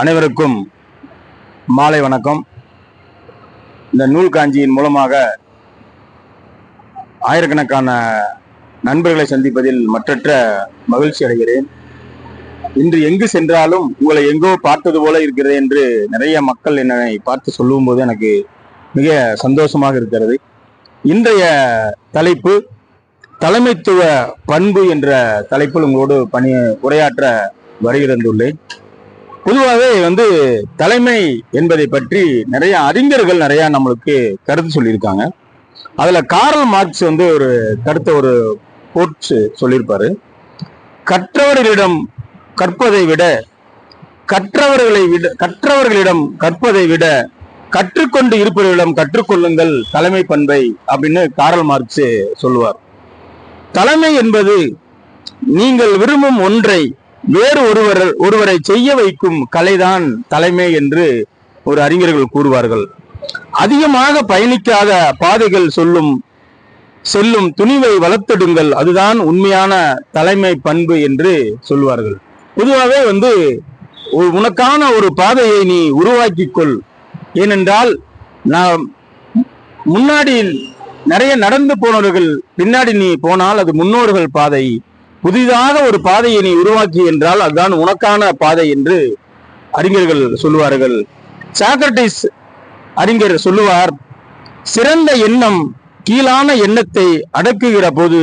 அனைவருக்கும் மாலை வணக்கம். இந்த நூல் காஞ்சியின் மூலமாக ஆயிரக்கணக்கான நண்பர்களை சந்திப்பதில் மற்றற்ற மகிழ்ச்சி அடைகிறேன். இன்று எங்கு சென்றாலும் உங்களை எங்கோ பார்த்தது போல இருக்கிறது என்று நிறைய மக்கள் என்னை பார்த்து சொல்லும் போது எனக்கு மிக சந்தோஷமாக இருக்கிறது. இன்றைய தலைப்பு தலைமைத்துவ பண்பு என்ற தலைப்பில் உங்களோடு பணி உரையாற்ற வருகிறந்துள்ளேன். பொதுவாகவே வந்து தலைமை என்பதை பற்றி நிறைய அறிஞர்கள் நிறைய நம்மளுக்கு கருத்து சொல்லியிருக்காங்க. அதுல கார்ல் மார்க்ஸ் வந்து ஒரு கருத்தை ஒரு கோட்ஸ் சொல்லியிருப்பாரு. கற்றவர்களிடம் கற்பதை விட கற்றவர்களை விட கற்றவர்களிடம் கற்பதை விட கற்றுக்கொண்டு இருப்பவர்களிடம் கற்றுக்கொள்ளுங்கள் தலைமை பண்பை அப்படின்னு காரல் மார்க்ஸ் சொல்லுவார். தலைமை என்பது நீங்கள் விரும்பும் ஒன்றை வேறு ஒருவர் ஒருவரை செய்ய வைக்கும் கலைதான் தலைமை என்று ஒரு அறிஞர்கள் கூறுவார்கள். அதிகமாக பயணிக்காத பாதைகள் சொல்லும் செல்லும் துணிவை வளர்த்தெடுங்கள். அதுதான் உண்மையான தலைமை பண்பு என்று சொல்வார்கள். பொதுவாகவே வந்து உ- உனக்கான ஒரு பாதையை நீ உருவாக்கிக்கொள். ஏனென்றால் நான் முன்னாடி நிறைய நடந்து போனவர்கள் பின்னாடி நீ போனால் அது முன்னோர்கள் பாதை. புதிதாக ஒரு பாதையை நீ உருவாக்கி என்றால் அதுதான் உனக்கான பாதை என்று அறிஞர்கள் சொல்லுவார்கள். சாக்ரட்டிஸ் அறிஞர் சொல்லுவார் சிறந்த எண்ணம் கீழான எண்ணத்தை அடக்குகிற போது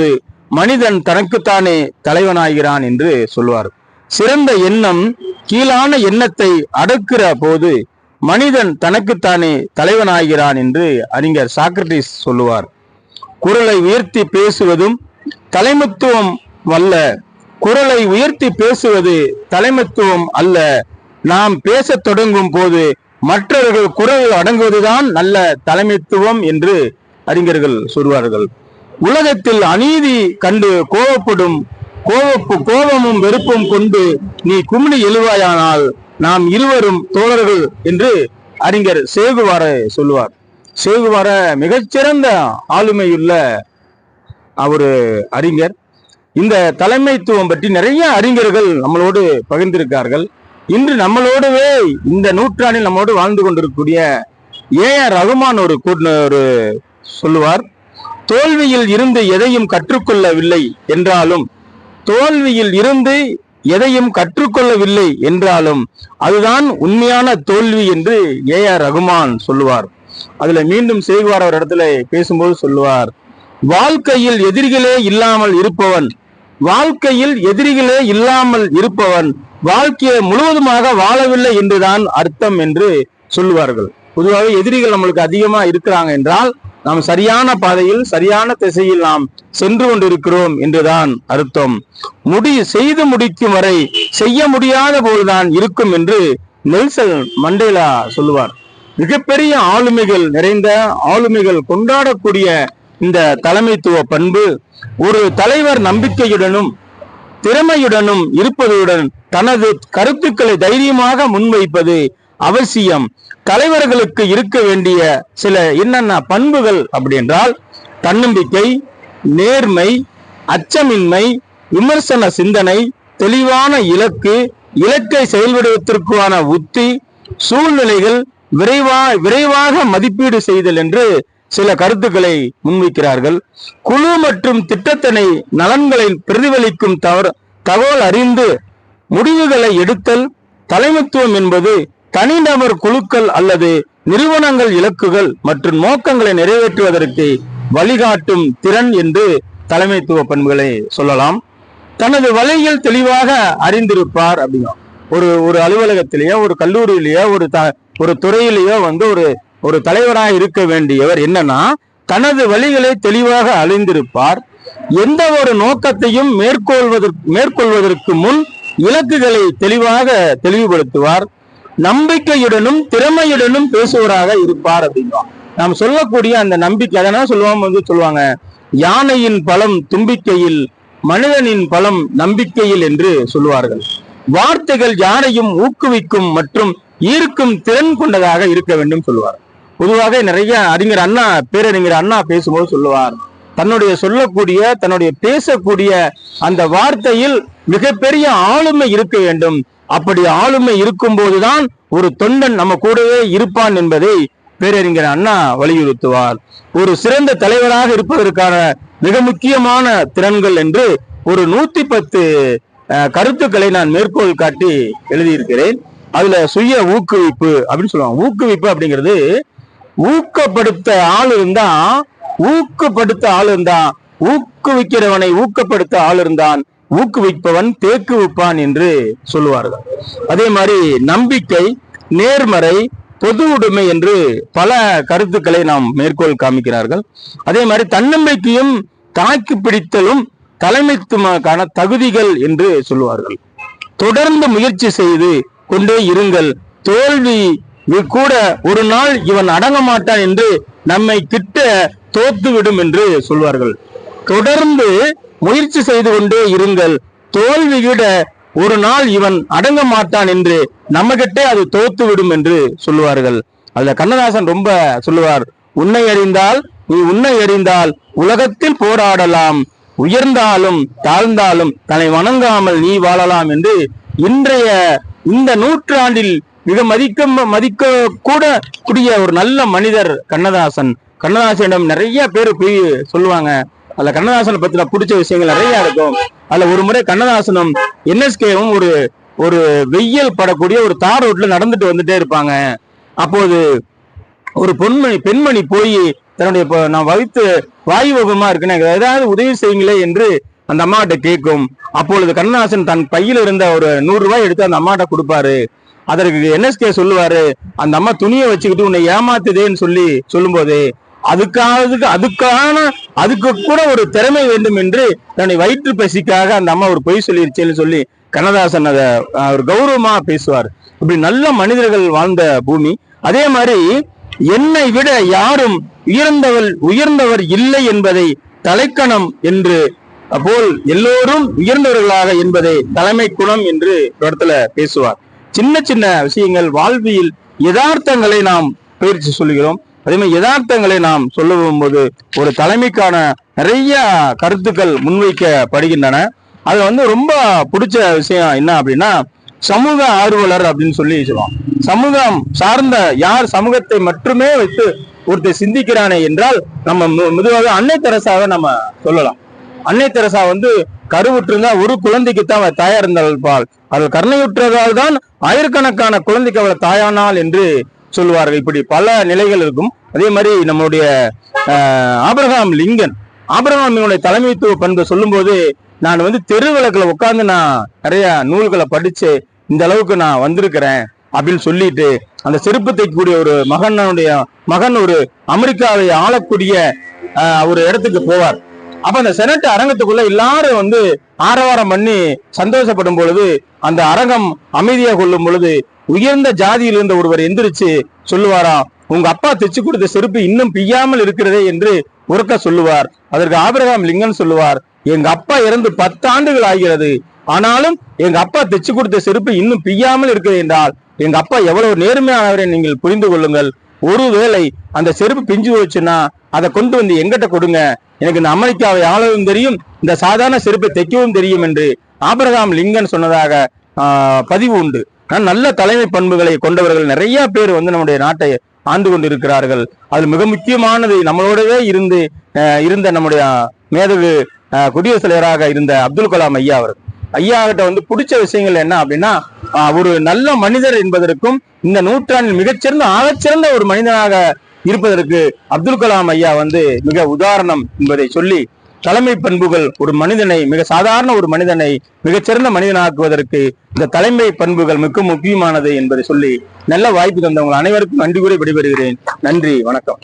மனிதன் தனக்குத்தானே தலைவனாகிறான் என்று சொல்வார் சிறந்த எண்ணம் கீழான எண்ணத்தை அடக்குற போது மனிதன் தனக்குத்தானே தலைவனாகிறான் என்று அறிஞர் சாக்ரட்டிஸ் சொல்லுவார். குரலை உயர்த்தி பேசுவதும் தலைமுத்துவம் வல்ல. குரலை உயர்த்தி பேசுவது தலைமைத்துவம் அல்ல. நாம் பேசத் தொடங்கும் போது மற்றவர்கள் குரல் அடங்குவதுதான் நல்ல தலைமைத்துவம் என்று அறிஞர்கள் சொல்வார்கள். உலகத்தில் அநீதி கண்டு கோபப்படும் கோவப்பு கோபமும் வெறுப்பும் கொண்டு நீ குமிழி எழுவாயானால் நாம் இருவரும் தோழர்கள் என்று அறிஞர் சேகுவார சொல்லுவார். சேகுவார மிகச்சிறந்த ஆளுமையுள்ள அவரு அறிஞர். இந்த தலைமைத்துவம் பற்றி நிறைய அறிஞர்கள் நம்மளோடு பகிர்ந்திருக்கார்கள் இன்று நம்மளோடவே இந்த நூற்றாண்டில் நம்மளோடு வாழ்ந்து கொண்டிருக்கக்கூடிய ஏ ஆர் ரகுமான் ஒரு ஒரு சொல்லுவார் தோல்வியில் இருந்து எதையும் கற்றுக்கொள்ளவில்லை என்றாலும் தோல்வியில் இருந்து எதையும் கற்றுக்கொள்ளவில்லை என்றாலும் அதுதான் உண்மையான தோல்வி என்று ஏ ஆர் ரகுமான் சொல்லுவார். அதுல மீண்டும் செய்வார் அவர் இடத்துல பேசும்போது சொல்லுவார் வாழ்க்கையில் எதிரிகளே இல்லாமல் இருப்பவன் வாழ்க்கையில் எதிரிகளே இல்லாமல் இருப்பவன் வாழ்க்கையை முழுவதுமாக வாழவில்லை என்றுதான் அர்த்தம் என்று சொல்லுவார்கள். பொதுவாக எதிரிகள் நம்மளுக்கு அதிகமா இருக்கிறாங்க என்றால் நாம் சரியான பாதையில் சரியான திசையில் நாம் சென்று கொண்டிருக்கிறோம் என்றுதான் அர்த்தம். முடி செய்து முடிக்கும் வரை செய்ய முடியாத போதுதான் இருக்கும் என்று நெல்சன் மண்டேலா சொல்லுவார். மிகப்பெரிய ஆளுமைகள் நிறைந்த ஆளுமைகள் கொண்டாடக்கூடிய இந்த தலைமைத்துவ பண்பு ஒரு தலைவர் நம்பிக்கையுடனும் திறமையுடனும் இருப்பதுடன் தனது கருத்துக்களை தைரியமாக முன்வைப்பது அவசியம். தலைவர்களுக்கு இருக்க வேண்டிய சில என்னென்ன பண்புகள் அப்படி என்றால் தன்னம்பிக்கை நேர்மை அச்சமின்மை விமர்சன சிந்தனை தெளிவான இலக்கு இலக்கை செயல்படுவதற்கான உத்தி சூழ்நிலைகள் விரைவா விரைவாக மதிப்பீடு செய்தல் என்று சில கருத்துக்களை முன்வைக்கிறார்கள். குழு மற்றும் திட்டத்தினை நலன்களை பிரதிபலிக்கும் தகவல் அறிந்து முடிவுகளை எடுத்தல் தலைமைத்துவம் என்பது தனிநபர் குழுக்கள் அல்லது நிறுவனங்கள் இலக்குகள் மற்றும் நோக்கங்களை நிறைவேற்றுவதற்கு வழிகாட்டும் திறன் என்று தலைமைத்துவ பண்புகளை சொல்லலாம். தனது வழியில் தெளிவாக அறிந்திருப்பார் அப்படின்னா ஒரு ஒரு அலுவலகத்திலேயோ ஒரு கல்லூரியிலேயோ ஒரு த ஒரு துறையிலேயோ வந்து ஒரு ஒரு தலைவராக இருக்க வேண்டியவர் என்னன்னா தனது வழிகளை தெளிவாக அழிந்திருப்பார் எந்த ஒரு நோக்கத்தையும் மேற்கொள்வதற்கு மேற்கொள்வதற்கு முன் இலக்குகளை தெளிவாக தெளிவுபடுத்துவார். நம்பிக்கையுடனும் திறமையுடனும் பேசுவராக இருப்பார் அப்படின்னா நாம் சொல்லக்கூடிய அந்த நம்பிக்கை அதனால சொல்லுவாங்க வந்து சொல்லுவாங்க? யானையின் பலம் தும்பிக்கையில் மனிதனின் பலம் நம்பிக்கையில் என்று சொல்லுவார்கள். வார்த்தைகள் யாரையும் ஊக்குவிக்கும் மற்றும் ஈர்க்கும் திறன் கொண்டதாக இருக்க வேண்டும் சொல்லுவார். பொதுவாக நிறைய அறிஞர் அண்ணா பேரறிஞர் அண்ணா பேசும்போது சொல்லுவார். தன்னுடைய சொல்லக்கூடிய தன்னுடைய பேசக்கூடிய அந்த வார்த்தையில் மிகப்பெரிய ஆளுமை இருக்க வேண்டும். அப்படி ஆளுமை இருக்கும் போதுதான் ஒரு தொண்டன் நம்ம கூடவே இருப்பான் என்பதை பேரறிஞர் அண்ணா வலியுறுத்துவார். ஒரு சிறந்த தலைவராக இருப்பதற்கான மிக முக்கியமான திறன்கள் என்று ஒரு நூத்தி பத்து அஹ், கருத்துக்களை நான் மேற்கோள் காட்டி எழுதியிருக்கிறேன். அதுல சுய ஊக்குவிப்பு அப்படின்னு சொல்லுவாங்க. ஊக்குவிப்பு அப்படிங்கிறது ஊக்கப்படுத்த ஆள் இருந்தா ஊக்கப்படுத்த ஆள் இருந்தான் ஊக்குவிக்கிறவனை ஊக்கப்படுத்த ஆள் இருந்தான் ஊக்குவிப்பவன் தேக்குவிப்பான் என்று சொல்லுவார்கள். அதே மாதிரி நம்பிக்கை நேர்மறை பொது உடைமை என்று பல கருத்துக்களை நாம் மேற்கோள் காமிக்கிறார்கள். அதே மாதிரி தன்னம்பிக்கையும் தாக்கி பிடித்தலும் தலைமைத்துவக்கான தகுதிகள் என்று சொல்லுவார்கள். தொடர்ந்து முயற்சி செய்து கொண்டே இருங்கள். தோல்வி கூட ஒரு நாள் இவன் அடங்க மாட்டான் என்று நம்மை கிட்ட தோத்து விடும் என்று சொல்வார்கள். தொடர்ந்து முயற்சி செய்து கொண்டே இருங்கள். தோல்வி விட ஒரு நாள் இவன் அடங்க மாட்டான் என்று நம்ம கிட்டே அது தோத்துவிடும் என்று சொல்லுவார்கள். அதுல கண்ணதாசன் ரொம்ப சொல்லுவார் உன்னை அறிந்தால் நீ உன்னை அறிந்தால் உலகத்தில் போராடலாம். உயர்ந்தாலும் தாழ்ந்தாலும் தன்னை வணங்காமல் நீ வாழலாம் என்று இன்றைய இந்த நூற்றாண்டில் மிக மதிக்க மதிக்க கூட கூடிய ஒரு நல்ல மனிதர் கண்ணதாசன். கண்ணதாசனிடம் நிறைய பேர் போய் சொல்லுவாங்க. அதுல கண்ணதாசனை பத்தின பிடிச்ச விஷயங்கள் நிறைய இருக்கும். அதுல ஒரு முறை கண்ணதாசனும் என்எஸ்கேவும் ஒரு ஒரு வெயில் படக்கூடிய ஒரு தார் ரோட்ல நடந்துட்டு வந்துட்டே இருப்பாங்க. அப்போது ஒரு பொன்மணி பெண்மணி போய் தன்னுடைய நான் வகுத்து வாயு வகுமா இருக்குன்னு ஏதாவது உதவி செய்யுங்களே என்று அந்த அம்மாட்ட கேட்கும். அப்பொழுது கண்ணதாசன் தன் பையில இருந்த ஒரு நூறு ரூபாய் எடுத்து அந்த அம்மாட்ட கொடுப்பாரு. அதற்கு என்எஸ்கே சொல்லுவாரு அந்த அம்மா துணியை வச்சுக்கிட்டு உன்னை ஏமாத்துதேன்னு சொல்லி சொல்லும்போது அதுக்கானதுக்கு அதுக்கான அதுக்கு கூட ஒரு திறமை வேண்டும் என்று தன்னை வயிற்று பசிக்காக அந்த அம்மா ஒரு பொய் சொல்லிருச்சேன்னு சொல்லி கண்ணதாசன் அதை அவர் ஒரு கௌரவமா பேசுவார். இப்படி நல்ல மனிதர்கள் வாழ்ந்த பூமி. அதே மாதிரி என்னை விட யாரும் உயர்ந்தவர் உயர்ந்தவர் இல்லை என்பதை தலைக்கணம் என்று போல் எல்லோரும் உயர்ந்தவர்களாக என்பதை தலைமை குணம் என்று ஒரு இடத்துல பேசுவார். சின்ன சின்ன விஷயங்கள் வாழ்வியல் யதார்த்தங்களை நாம் பயிற்சி சொல்லுகிறோம். அதே மாதிரி யதார்த்தங்களை நாம் சொல்லும் போது ஒரு தலைமைக்கான நிறைய கருத்துக்கள் முன்வைக்கப்படுகின்றன. அது வந்து ரொம்ப பிடிச்ச விஷயம் என்ன அப்படின்னா சமூக ஆர்வலர் அப்படின்னு சொல்லி சொல்லுவோம் சமூகம் சார்ந்த யார் சமூகத்தை மட்டுமே வைத்து ஒருத்தர் சிந்திக்கிறானே என்றால் நம்ம மு- மெதுவாக அன்னை தெரசாவை நம்ம சொல்லலாம். அன்னை தெரசா வந்து கருவுற்றிருந்தா ஒரு குழந்தைக்கு தான் அவள் தாயா இருந்தாள் அவள் கருணையுற்றதால் தான் ஆயிரக்கணக்கான குழந்தைக்கு அவள் தாயானாள் என்று சொல்லுவார்கள் இப்படி பல நிலைகள் இருக்கும். அதே மாதிரி நம்முடைய ஆஹ், ஆபிரகாம் லிங்கன். ஆபிரகாமினுடைய தலைமைத்துவ பண்பு சொல்லும்போது நான் வந்து தெரு விளக்குல உட்கார்ந்து நான் நிறைய நூல்களை படிச்சு இந்த அளவுக்கு நான் வந்திருக்கிறேன் அப்படின்னு சொல்லிட்டு அந்த செருப்பு தைக்கக்கூடிய ஒரு மகனுடைய மகன் ஒரு அமெரிக்காவை ஆளக்கூடிய ஆஹ், ஒரு இடத்துக்கு போவார். அப்ப அந்த செனட் அரங்கத்துக்குள்ள எல்லாரும் வந்து ஆரவாரம் பண்ணி சந்தோஷப்படும் பொழுது அந்த அரங்கம் அமைதியா கொள்ளும் பொழுது உயர்ந்த ஜாதியில் இருந்த ஒருவர் எந்திரிச்சு சொல்லுவாராம் உங்க அப்பா தைச்சு கொடுத்த செருப்பு இன்னும் பிய்யாமல் இருக்கிறதே என்று உறக்க சொல்லுவார். அதற்கு ஆபிரகாம் லிங்கன் சொல்லுவார் எங்க அப்பா இறந்து பத்து ஆண்டுகள் ஆகிறது. ஆனாலும் எங்க அப்பா தைச்சு கொடுத்த செருப்பு இன்னும் பிய்யாமல் இருக்கிறது என்றால் எங்க அப்பா எவ்வளவு நேர்மையானவரை நீங்கள் புரிந்து கொள்ளுங்கள். ஒருவேளை அந்த செருப்பு பிஞ்சு போச்சுன்னா அதை கொண்டு வந்து எங்கிட்ட கொடுங்க. எனக்கு இந்த அமெரிக்காவை ஆளவும் தெரியும் இந்த சாதாரண செருப்பை தைக்கவும் தெரியும் என்று ஆபிரகாம் லிங்கன் சொன்னதாக பதிவு உண்டு. ஆனால் நல்ல தலைமை பண்புகளை கொண்டவர்கள் நிறைய பேர் வந்து நம்முடைய நாட்டை ஆண்டு கொண்டிருக்கிறார்கள். அது மிக முக்கியமானது நம்மளோடவே இருந்து இருந்த நம்முடைய மேதகு குடியரசு குடியரசுத் தலைவராக இருந்த அப்துல் கலாம் ஐயா அவர் ஐயா கிட்ட வந்து பிடிச்ச விஷயங்கள் என்ன அப்படின்னா ஒரு நல்ல மனிதர் என்பதற்கும் இந்த நூற்றாண்டில் மிகச்சிறந்த ஆகச்சிறந்த ஒரு மனிதனாக இருப்பதற்கு அப்துல் கலாம் ஐயா வந்து மிக உதாரணம் என்பதை சொல்லி தலைமை பண்புகள் ஒரு மனிதனை மிக சாதாரண ஒரு மனிதனை மிகச்சிறந்த மனிதனாக்குவதற்கு இந்த தலைமை பண்புகள் மிக முக்கியமானது என்பதை சொல்லி நல்ல வாய்ப்பு தந்தவங்க அனைவருக்கும் நன்றி கூறி விடைபெறுகிறேன். நன்றி வணக்கம்.